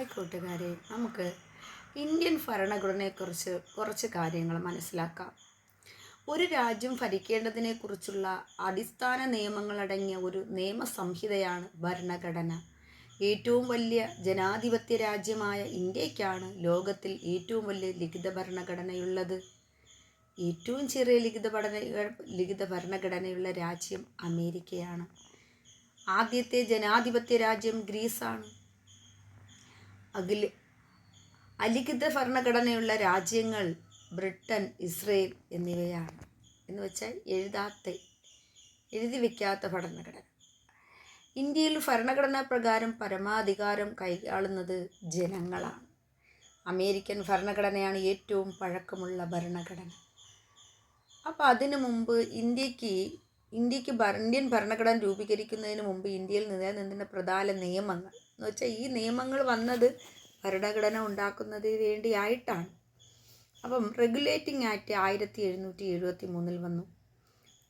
Hi കൂട്ടുകാരെ നമുക്ക് Indian ഭരണഘടനയെക്കുറിച്ച് കുറച്ച് കാര്യങ്ങൾ മനസ്സിലാക്കാം. ഒരു രാജ്യം ഭരിക്കേണ്ടതിനെക്കുറിച്ചുള്ള അടിസ്ഥാന നിയമങ്ങളടങ്ങിയ ഒരു നിയമസംഹിതയാണ് ഭരണഘടന. ഏറ്റവും വലിയ ജനാധിപത്യ രാജ്യമായ ഇന്ത്യക്കാണ് ലോകത്തിൽ ഏറ്റവും വലിയ ലിഖിത ഭരണഘടനയുള്ളത്. ഏറ്റവും ചെറിയ ലിഖിത പഠന ലിഖിത ഭരണഘടനയുള്ള രാജ്യം അമേരിക്കയാണ്. ആദ്യത്തെ ജനാധിപത്യ രാജ്യം ഗ്രീസാണ്. അഖില. അലിഖിത ഭരണഘടനയുള്ള രാജ്യങ്ങൾ ബ്രിട്ടൻ ഇസ്രയേൽ എന്നിവയാണ്. എന്ന് വെച്ചാൽ എഴുതാത്ത എഴുതി വയ്ക്കാത്ത ഭരണഘടന. ഇന്ത്യയിൽ ഭരണഘടനാ പ്രകാരം പരമാധികാരം കൈയാളുന്നത് ജനങ്ങളാണ്. അമേരിക്കൻ ഭരണഘടനയാണ് ഏറ്റവും പഴക്കമുള്ള ഭരണഘടന. അപ്പോൾ അതിനു മുമ്പ് ഇന്ത്യയ്ക്ക് ഇന്ത്യയ്ക്ക് ഇന്ത്യൻ ഭരണഘടന രൂപീകരിക്കുന്നതിന് മുമ്പ് ഇന്ത്യയിൽ നിലനിന്നിരുന്ന പ്രധാന നിയമങ്ങൾ എന്ന് വെച്ചാൽ ഈ നിയമങ്ങൾ വന്നത് ഭരണഘടന ഉണ്ടാക്കുന്നതിന് വേണ്ടിയായിട്ടാണ്. അപ്പം റെഗുലേറ്റിംഗ് ആക്ട് ആയിരത്തി എഴുന്നൂറ്റി എഴുപത്തി മൂന്നിൽ വന്നു.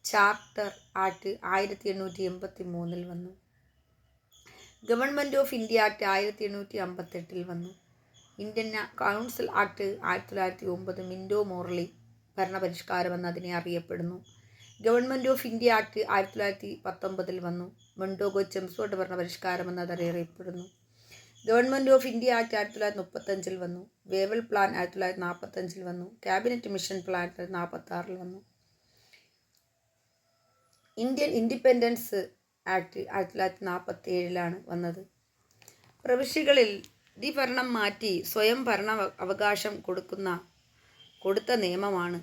ചാർട്ടർ ആക്ട് ആയിരത്തി എണ്ണൂറ്റി എൺപത്തി മൂന്നിൽ വന്നു. ഗവൺമെന്റ് ഓഫ് ഇന്ത്യ ആക്ട് ആയിരത്തി എണ്ണൂറ്റി അമ്പത്തെട്ടിൽ വന്നു. ഇന്ത്യൻ കൗൺസിൽ ആക്ട് ആയിരത്തി തൊള്ളായിരത്തി ഒമ്പത് മിൻഡോ മോർലി ഭരണപരിഷ്കാരം എന്നതിനെ അറിയപ്പെടുന്നു. ഗവൺമെന്റ് ഓഫ് ഇന്ത്യ ആക്ട് ആയിരത്തി തൊള്ളായിരത്തി പത്തൊമ്പതിൽ വന്നു മണ്ടോഗോ ചെംസോട്ട് ഭരണപരിഷ്കാരം എന്ന് അതറിയപ്പെടുന്നു അറിയപ്പെടുന്നു. ഗവൺമെന്റ് ഓഫ് ഇന്ത്യ ആക്ട് ആയിരത്തി തൊള്ളായിരത്തി മുപ്പത്തഞ്ചിൽ വന്നു. വേവൽ പ്ലാൻ ആയിരത്തി തൊള്ളായിരത്തി നാൽപ്പത്തഞ്ചിൽ വന്നു. ക്യാബിനറ്റ് മിഷൻ പ്ലാൻ ആയിരത്തി തൊള്ളായിരത്തി നാൽപ്പത്തി ആറിൽ വന്നു. ഇന്ത്യൻ ഇൻഡിപെൻഡൻസ് ആക്ട് ആയിരത്തി തൊള്ളായിരത്തി നാൽപ്പത്തി ഏഴിലാണ് വന്നത്. പ്രവിശ്യകളിൽ ദി ഭരണം മാറ്റി സ്വയം ഭരണ അവകാശം കൊടുക്കുന്ന കൊടുത്ത നിയമമാണ്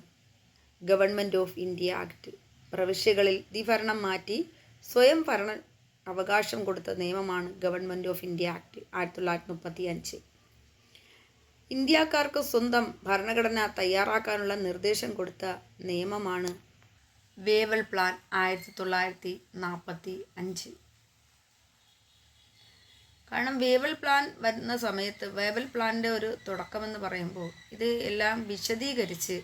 ഗവൺമെന്റ് ഓഫ് ഇന്ത്യ ആക്ട്. പ്രവിശ്യകളിൽ ഭരണം മാറ്റി സ്വയം ഭരണ അവകാശം കൊടുത്ത നിയമമാണ് ഗവൺമെന്റ് ഓഫ് ഇന്ത്യ ആക്ട് ആയിരത്തി തൊള്ളായിരത്തി മുപ്പത്തി അഞ്ച് ഇന്ത്യക്കാർക്ക് സ്വന്തം ഭരണഘടന തയ്യാറാക്കാനുള്ള നിർദ്ദേശം കൊടുത്ത നിയമമാണ് വേവൽ പ്ലാൻ ആയിരത്തി തൊള്ളായിരത്തി നാൽപ്പത്തി അഞ്ച് കാരണം വേവൽ പ്ലാൻ വരുന്ന സമയത്ത് വേവൽ പ്ലാനിന്റെ ഒരു തുടക്കമെന്ന് പറയുമ്പോൾ ഇത് എല്ലാം വിശദീകരിച്ച്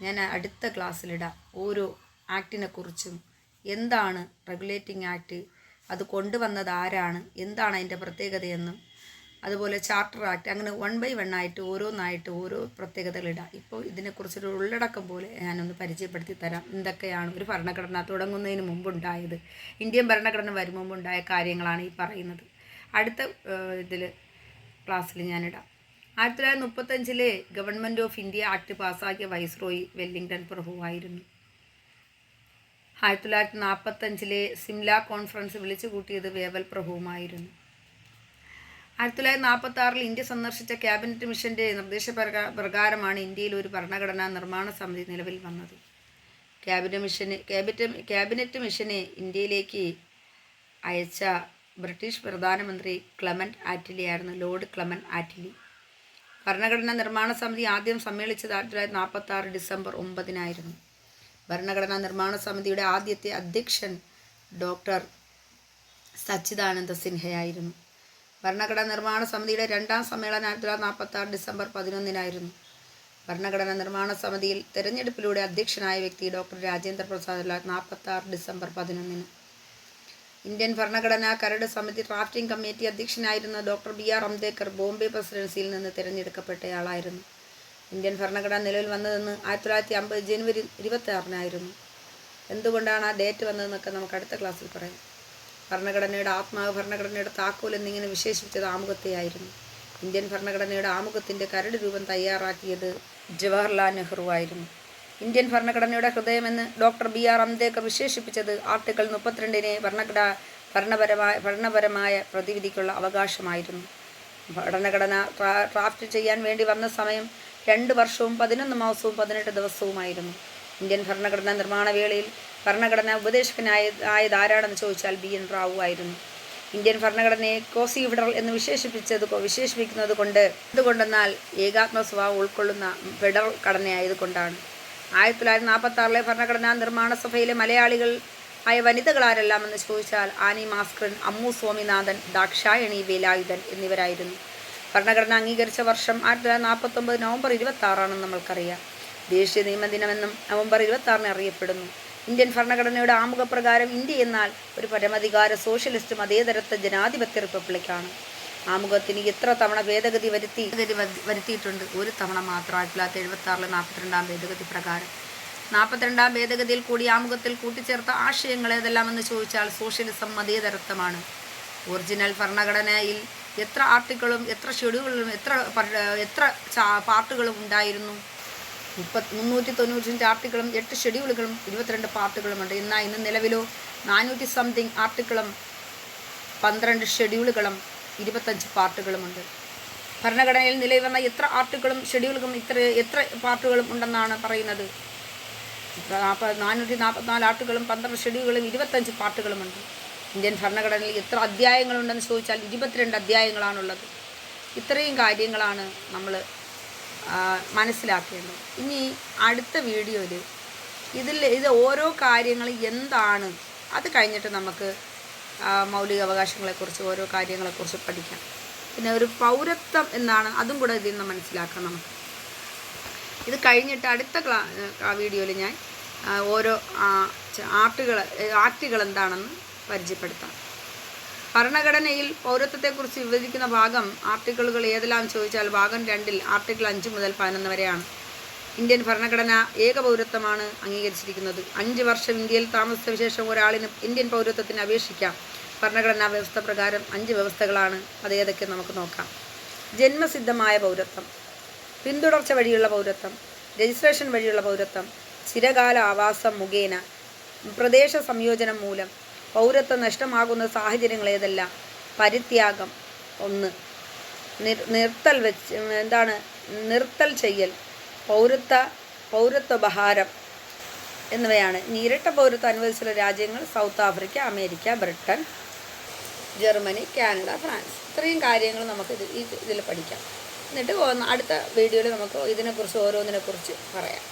ഞാൻ അടുത്ത ക്ലാസ്സിലിടാം ഓരോ ആക്ടിനെ കുറിച്ചും എന്താണ് റെഗുലേറ്റിംഗ് ആക്ട് അത് കൊണ്ടുവന്നത് ആരാണ് എന്താണ് അതിന്റെ പ്രത്യേകതയെന്നും അതുപോലെ ചാർട്ടർ ആക്ട് അങ്ങനെ വൺ ബൈ വൺ ആയിട്ട് ഓരോന്നായിട്ട് ഓരോ പ്രത്യേകതകളിടാം ഇപ്പോൾ ഇതിനെക്കുറിച്ചൊരു ഉള്ളടക്കം പോലെ ഞാനൊന്ന് പരിചയപ്പെടുത്തി തരാം. എന്തൊക്കെയാണ് ഒരു ഭരണഘടന തുടങ്ങുന്നതിന് മുമ്പുണ്ടായത് ഇന്ത്യൻ ഭരണഘടന വരും മുമ്പുണ്ടായ കാര്യങ്ങളാണ് ഈ പറയുന്നത്. അടുത്ത ഇതിൽ ക്ലാസ്സിൽ ഞാനിടാം. ആയിരത്തി തൊള്ളായിരത്തി മുപ്പത്തഞ്ചിലെ ഗവൺമെന്റ് ഓഫ് ഇന്ത്യ ആക്ട് പാസ്സാക്കിയ വൈസ്രോയി വെല്ലിംഗ്ടൺ പ്രഭുവായിരുന്നു. ആയിരത്തി തൊള്ളായിരത്തി നാൽപ്പത്തഞ്ചിലെ സിംല കോൺഫറൻസ് വിളിച്ചു കൂട്ടിയത് വേവൽ പ്രഭുവുമായിരുന്നു. ആയിരത്തി തൊള്ളായിരത്തി നാൽപ്പത്തി ആറിൽ ഇന്ത്യ സന്ദർശിച്ച ക്യാബിനറ്റ് മിഷന്റെ നിർദ്ദേശ പ്രകാരമാണ് ഇന്ത്യയിൽ ഒരു ഭരണഘടനാ നിർമ്മാണ സമിതി നിലവിൽ വന്നത്. ക്യാബിനറ്റ് മിഷന് ക്യാബിറ്റ് ക്യാബിനറ്റ് മിഷനെ ഇന്ത്യയിലേക്ക് അയച്ച ബ്രിട്ടീഷ് പ്രധാനമന്ത്രി ക്ലമന്റ് ആറ്റിലിയായിരുന്നു ലോർഡ് ക്ലമന്റ് ആറ്റിലി. ഭരണഘടനാ നിർമ്മാണ സമിതി ആദ്യം സമ്മേളിച്ചത് ആയിരത്തി തൊള്ളായിരത്തി നാൽപ്പത്തി ആറ് ഡിസംബർ ഒമ്പതിനായിരുന്നു. ഭരണഘടനാ നിർമ്മാണ സമിതിയുടെ ആദ്യത്തെ അധ്യക്ഷൻ ഡോക്ടർ സച്ചിദാനന്ദ സിൻഹയായിരുന്നു. ഭരണഘടനാ നിർമ്മാണ സമിതിയുടെ രണ്ടാം സമ്മേളനം ആയിരത്തി തൊള്ളായിരത്തി നാൽപ്പത്തി ആറ് ഡിസംബർ പതിനൊന്നിനായിരുന്നു. ഭരണഘടനാ നിർമ്മാണ സമിതിയിൽ തെരഞ്ഞെടുപ്പിലൂടെ അധ്യക്ഷനായ വ്യക്തി ഡോക്ടർ രാജേന്ദ്ര പ്രസാദ് നാൽപ്പത്തി ആറ് ഡിസംബർ പതിനൊന്നിന്. ഇന്ത്യൻ ഭരണഘടനാ കരട് സമിതി drafting committee അധ്യക്ഷനായിരുന്ന doctor B R Ambedkar Bombay പ്രസിഡൻസിയിൽ നിന്ന് തിരഞ്ഞെടുക്കപ്പെട്ടയാളായിരുന്നു. ഇന്ത്യൻ ഭരണഘടന നിലവിൽ വന്നതെന്ന് ആയിരത്തി തൊള്ളായിരത്തി അമ്പത് ജനുവരി ഇരുപത്തി ആറിനായിരുന്നു എന്തുകൊണ്ടാണ് ആ ഡേറ്റ് വന്നതെന്നൊക്കെ നമുക്ക് അടുത്ത ക്ലാസ്സിൽ പറയാം. ഭരണഘടനയുടെ ആത്മാവ് ഭരണഘടനയുടെ താക്കോൽ എന്നിങ്ങനെ വിശേഷിപ്പിച്ചത് ആമുഖത്തെയായിരുന്നു. ഇന്ത്യൻ ഭരണഘടനയുടെ ആമുഖത്തിന്റെ കരട് രൂപം തയ്യാറാക്കിയത് ജവഹർലാൽ നെഹ്റു ആയിരുന്നു. ഇന്ത്യൻ ഭരണഘടനയുടെ ഹൃദയമെന്ന് ഡോക്ടർ ബി ആർ അംബേദ്കർ വിശേഷിപ്പിച്ചത് ആർട്ടിക്കിൾ മുപ്പത്തിരണ്ടിനെ ഭരണഘടന ഭരണപരമായ ഭരണപരമായ പ്രതിവിധിക്കുള്ള അവകാശമായിരുന്നു. ഭരണഘടന ഡ്രാഫ്റ്റ് ചെയ്യാൻ വേണ്ടി വന്ന സമയം രണ്ട് വർഷവും പതിനൊന്ന് മാസവും പതിനെട്ട് ദിവസവുമായിരുന്നു. ഇന്ത്യൻ ഭരണഘടനാ നിർമ്മാണ വേളയിൽ ഭരണഘടനാ ഉപദേശകനായ ആയത് ആരാണെന്ന് ചോദിച്ചാൽ ബി എൻ റാവു ആയിരുന്നു. ഇന്ത്യൻ ഭരണഘടനയെ കോസി ഫെഡറൽ എന്ന് വിശേഷിപ്പിച്ചത് വിശേഷിപ്പിക്കുന്നത് കൊണ്ട് എന്തുകൊണ്ടെന്നാൽ ഏകാത്മ സ്വഭാവം ഉൾക്കൊള്ളുന്ന ഫെഡറൽ ഘടനയായതുകൊണ്ടാണ് ആയിരത്തി തൊള്ളായിരത്തി നാൽപ്പത്തി ആറിലെ ഭരണഘടനാ നിർമ്മാണ സഭയിലെ മലയാളികൾ ആയ വനിതകളാരെല്ലാം എന്ന് ചോദിച്ചാൽ ആനി മാസ്കറിൻ അമ്മു സ്വാമിനാഥൻ ദാക്ഷായണി വേലായുധൻ എന്നിവരായിരുന്നു. ഭരണഘടന അംഗീകരിച്ച വർഷം ആയിരത്തി തൊള്ളായിരത്തി നാൽപ്പത്തൊമ്പത് നവംബർ ഇരുപത്തി ആറാണെന്ന് നമ്മൾക്കറിയാം. ദേശീയ നിയമദിനമെന്നും നവംബർ ഇരുപത്തി ആറിന് അറിയപ്പെടുന്നു. ഇന്ത്യൻ ഭരണഘടനയുടെ ആമുഖപ്രകാരം ഇന്ത്യ എന്നാൽ ഒരു പരമാധികാര സോഷ്യലിസ്റ്റ് മതേതരത്വ ജനാധിപത്യ റിപ്പബ്ലിക്കാണ്. ആമുഖത്തിന് എത്ര തവണ ഭേദഗതി വരുത്തി വരുത്തിയിട്ടുണ്ട്? ഒരു തവണ മാത്രം ആയിരത്തി തൊള്ളായിരത്തി എഴുപത്തി ആറിലെ നാൽപ്പത്തിരണ്ടാം ഭേദഗതി പ്രകാരം. നാൽപ്പത്തിരണ്ടാം ഭേദഗതിയിൽ കൂടി ആമുഖത്തിൽ കൂട്ടിച്ചേർത്ത ആശയങ്ങൾ ഏതെല്ലാമെന്ന് ചോദിച്ചാൽ സോഷ്യലിസം മതേതരത്വമാണ് ഒറിജിനൽ ഭരണഘടനയിൽ എത്ര ആർട്ടിക്കിളും എത്ര ഷെഡ്യൂളുകളും എത്ര എത്ര പാർട്ടുകളും ഉണ്ടായിരുന്നു? മുപ്പത്തി മുന്നൂറ്റി തൊണ്ണൂറ്റഞ്ച് ആർട്ടിക്കിളും എട്ട് ഷെഡ്യൂളുകളും ഇരുപത്തിരണ്ട് പാർട്ടുകളുമുണ്ട് എന്നാൽ ഇന്ന് നിലവിലോ നാനൂറ്റി സംതിങ് ആർട്ടിക്കിളും പന്ത്രണ്ട് ഷെഡ്യൂളുകളും ഇരുപത്തഞ്ച് പാർട്ടുകളുമുണ്ട് ഭരണഘടനയിൽ നിലവിൽ വന്ന എത്ര ആർട്ടിക്കിളും ഷെഡ്യൂളുകളും ഇത്ര എത്ര പാർട്ടുകളും ഉണ്ടെന്നാണ് പറയുന്നത്? നാൽപ്പത് നാനൂറ്റി നാൽപ്പത്തിനാല് ആർട്ടുകളും പന്ത്രണ്ട് ഷെഡ്യൂളുകളും ഇരുപത്തഞ്ച് പാർട്ടുകളുമുണ്ട് ഇന്ത്യൻ ഭരണഘടനയിൽ എത്ര അധ്യായങ്ങളുണ്ടെന്ന് ചോദിച്ചാൽ ഇരുപത്തിരണ്ട് അധ്യായങ്ങളാണുള്ളത്. ഇത്രയും കാര്യങ്ങളാണ് നമ്മൾ മനസ്സിലാക്കേണ്ടത്. ഇനി അടുത്ത വീഡിയോയിൽ ഇതിൽ ഇത് ഓരോ കാര്യങ്ങൾ എന്താണ് അത് കഴിഞ്ഞിട്ട് നമുക്ക് മൗലിക അവകാശങ്ങളെക്കുറിച്ച് ഓരോ കാര്യങ്ങളെക്കുറിച്ച് പഠിക്കാം. പിന്നെ ഒരു പൗരത്വം എന്നാണ് അതും കൂടെ ഇതിൽ നിന്ന് മനസ്സിലാക്കാം നമുക്ക്. ഇത് കഴിഞ്ഞിട്ട് അടുത്ത ക്ലാ വീഡിയോയിൽ ഞാൻ ഓരോ ആർട്ടുകൾ ആർട്ടുകൾ എന്താണെന്ന് പരിചയപ്പെടുത്താം. ഭരണഘടനയിൽ പൗരത്വത്തെക്കുറിച്ച് വിവരിക്കുന്ന ഭാഗം ആർട്ടിക്കിളുകൾ ഏതെല്ലാം ചോദിച്ചാൽ ഭാഗം രണ്ടിൽ ആർട്ടിക്കിൾ അഞ്ച് മുതൽ പതിനൊന്ന് വരെയാണ്. ഇന്ത്യൻ ഭരണഘടന ഏക പൗരത്വമാണ് അംഗീകരിച്ചിരിക്കുന്നത്. അഞ്ച് വർഷം ഇന്ത്യയിൽ താമസിച്ച ശേഷം ഒരാളിന് ഇന്ത്യൻ പൗരത്വത്തിന് അപേക്ഷിക്കാം. ഭരണഘടനാ വ്യവസ്ഥ പ്രകാരം അഞ്ച് വ്യവസ്ഥകളാണ്. അത് ഏതൊക്കെ നമുക്ക് നോക്കാം. ജന്മസിദ്ധമായ പൗരത്വം പിന്തുടർച്ച വഴിയുള്ള പൗരത്വം രജിസ്ട്രേഷൻ വഴിയുള്ള പൗരത്വം ചിരകാല ആവാസം മുഖേന പ്രദേശ സംയോജനം മൂലം പൗരത്വം നഷ്ടമാകുന്ന സാഹചര്യങ്ങൾ ഏതെല്ലാം? പരിത്യാഗം. ഒന്ന്. നിർ നിർത്തൽ വെച്ച് എന്താണ്? നിർത്തൽ ചെയ്യൽ. പൗരത്വ പൗരത്വപഹാരം എന്നിവയാണ്. ഇരട്ട പൗരത്വം അനുവദിച്ചുള്ള രാജ്യങ്ങൾ South Africa America Britain Germany Canada France. ഇത്രയും കാര്യങ്ങൾ നമുക്ക് ഇത് ഇതിൽ പഠിക്കാം. എന്നിട്ട് അടുത്ത വീഡിയോയിൽ നമുക്ക് ഇതിനെക്കുറിച്ച് ഓരോന്നിനെക്കുറിച്ച് പറയാം.